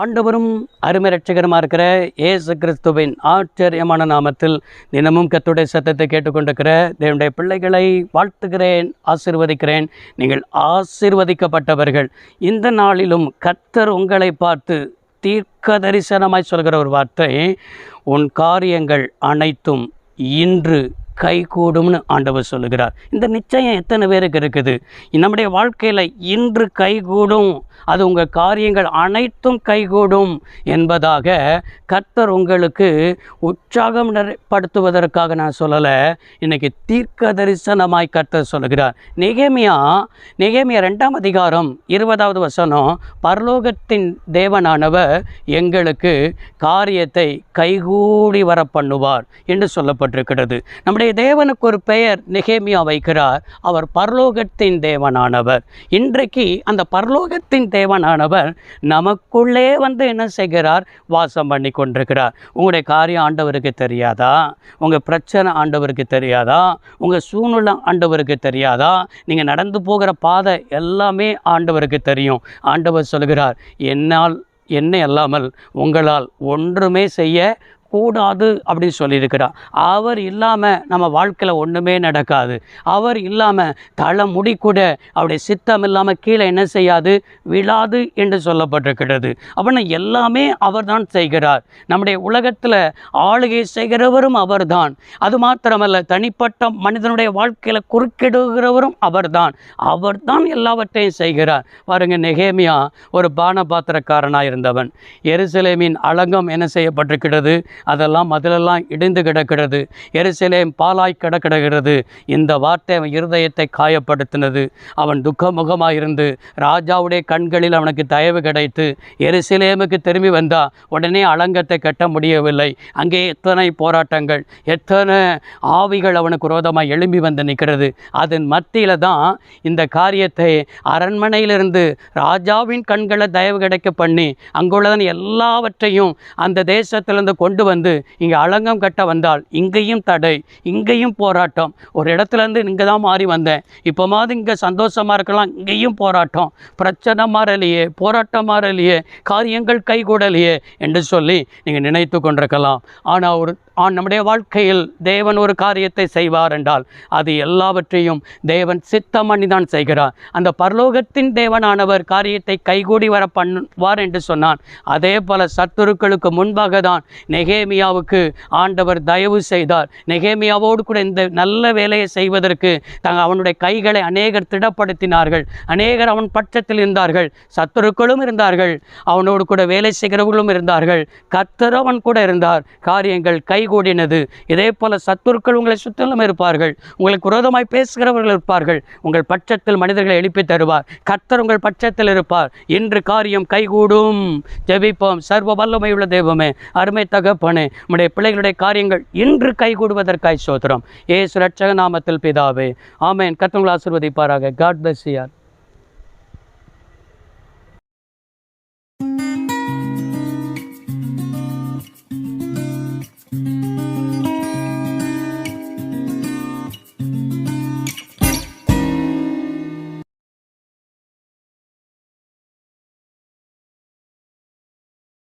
ஆண்டவரும் அருமை இருக்கிற ஏசு கிறிஸ்துவின் ஆச்சரியமான நாமத்தில் தினமும் கத்துடைய சத்தத்தை கேட்டுக்கொண்டிருக்கிற தேவனுடைய பிள்ளைகளை வாழ்த்துகிறேன் ஆசிர்வதிக்கிறேன். நீங்கள் ஆசிர்வதிக்கப்பட்டவர்கள். இந்த நாளிலும் கத்தர் உங்களை பார்த்து தீர்க்க தரிசனமாய் சொல்கிற ஒரு வார்த்தை உன் காரியங்கள் அனைத்தும் இன்று கைகூடும்னு ஆண்டவர் சொல்லுகிறார். இந்த நிச்சயம் எத்தனை பேருக்கு இருக்குது? நம்முடைய வாழ்க்கையில் இன்று கைகூடும். அது உங்கள் காரியங்கள் அனைத்தும் கைகூடும் என்பதாக கர்த்தர் உங்களுக்கு உற்சாகம் படுத்துவதற்காக நான் சொல்லலை இன்னைக்கு தீர்க்க தரிசனமாய் கர்த்தர் சொல்லுகிறார். நெகேமியா நெகேமியா ரெண்டாம் அதிகாரம் இருபதாவது வசனம் பரலோகத்தின் தேவனானவர் எங்களுக்கு காரியத்தை கைகூடி வர பண்ணுவார் என்று சொல்லப்பட்டிருக்கிறது. நம்முடைய தேவனுக்கு ஒரு பெயர் நெகேமியா வைக்கிறார். அவர் பரலோகத்தின் தேவனானவர். இன்றைக்கு அந்த பரலோகத்தின் தேவனானவர் நமக்குள்ளே வந்து என்ன செய்கிறார்? வாசம் பண்ணி கொண்டிருக்கிறார். உங்களுடைய காரியம் ஆண்டவருக்கு தெரியாதா? உங்கள் பிரச்சனை ஆண்டவருக்கு தெரியாதா? உங்கள் சூழ்நிலை ஆண்டவருக்கு தெரியாதா? நீங்கள் நடந்து போகிற பாதை எல்லாமே ஆண்டவருக்கு தெரியும். ஆண்டவர் சொல்கிறார் என்னால் என்னை அல்லாமல் உங்களால் ஒன்றுமே செய்ய கூடாது அப்படின்னு சொல்லியிருக்கிறார். அவர் இல்லாமல் நம்ம வாழ்க்கையில் ஒன்றுமே நடக்காது. அவர் இல்லாமல் தலை முடி கூட அவருடைய சித்தம் இல்லாமல் கீழே என்ன செய்யாது? விழாது என்று சொல்லப்பட்டிருக்கிறது. அப்படின்னா எல்லாமே அவர் தான் செய்கிறார். நம்முடைய உலகத்தில் ஆளுகை செய்கிறவரும் அவர்தான். அது மாத்திரமல்ல தனிப்பட்ட மனிதனுடைய வாழ்க்கையில் குறுக்கிடுகிறவரும் அவர்தான். அவர்தான் எல்லாவற்றையும் செய்கிறார். பாருங்க நெகேமியா ஒரு பான பாத்திரக்காரனாக இருந்தவன். எருசலேமின் அலங்கம் என்ன செய்யப்பட்டிருக்கிறது? அதெல்லாம் மதிலெல்லாம் இடிந்து கிடக்கிறது. எரிசிலேம் பாலாய் கிடக்கிறது. இந்த வார்த்தை அவன் இருதயத்தை காயப்படுத்தினது. அவன் துக்கமுகமாக இருந்து ராஜாவுடைய கண்களில் அவனுக்கு தயவு கிடைத்து எருசலேமுக்கு திரும்பி வந்தா உடனே அலங்கத்தை கட்ட முடியவில்லை. அங்கே எத்தனை போராட்டங்கள் எத்தனை ஆவிகள் அவனுக்கு விரோதமாக எழும்பி வந்து நிற்கிறது. அதன் மத்தியில் தான் இந்த காரியத்தை அரண்மனையிலிருந்து ராஜாவின் கண்களை தயவு கிடைக்க பண்ணி அங்குள்ளதன் எல்லாவற்றையும் அந்த தேசத்திலிருந்து கொண்டு வந்து இங்கே அலங்கம் கட்ட வந்தால் இங்கேயும் தடை இங்கேயும் போராட்டம். ஒரு இடத்துலேருந்து இங்கே தான் மாறி வந்தேன். இப்போமாவது இங்கே சந்தோஷமாக இருக்கலாம் இங்கேயும் போராட்டம். பிரச்சனை மாறலையே போராட்டம் மாறலையே காரியங்கள் கைகூடலையே என்று சொல்லி நீங்கள் நினைத்து கொண்டிருக்கலாம். ஆனால் ஒரு நம்முடைய வாழ்க்கையில் தேவன் ஒரு காரியத்தை செய்வார் என்றால் அது எல்லாவற்றையும் தேவன் சித்தம் தான் செய்கிறார். அந்த பரலோகத்தின் தேவனானவர் காரியத்தை கைகூடி வர பண்ணுவார் என்று சொன்னான் அதே போல சத்துருக்களுக்கு முன்பாக தான் நெகேமியாவுக்கு ஆண்டவர் தயவு செய்தார். நெகேமியாவோடு கூட இந்த நல்ல வேலையை செய்வதற்கு தாங்க அவனுடைய கைகளை அநேகர் திடப்படுத்தினார்கள். அநேகர் அவன் பட்சத்தில் இருந்தார்கள். சத்துருக்களும் இருந்தார்கள். அவனோடு கூட வேலை செய்கிறவர்களும் இருந்தார்கள். கத்தர் அவன் கூட இருந்தார். காரியங்கள் கை கைகூடினது. இதே போல சத்துருக்கள் உங்களை சுற்றிலும் இருப்பார்கள். உங்களுக்கு விரோதமாய் பேசுகிறவர்கள் இருப்பார்கள். உங்கள் பட்சத்தில் மனிதர்களை எழுப்பி தருவார். கர்த்தர் உங்கள் பட்சத்தில் இருப்பார். இன்று காரியம் கைகூடும். ஜெபிப்போம். சர்வ வல்லமையுள்ள தெய்வமே அருமை தகப்பனே உடைய பிள்ளைகளுடைய காரியங்கள் இன்று கைகூடுவதற்காய் சோதரம் ஏசு ரட்சக நாமத்தில் பிதாவே ஆமேன். கர்த்தங்களை ஆசிர்வதிப்பாராக. காட் பிளஸ் யார்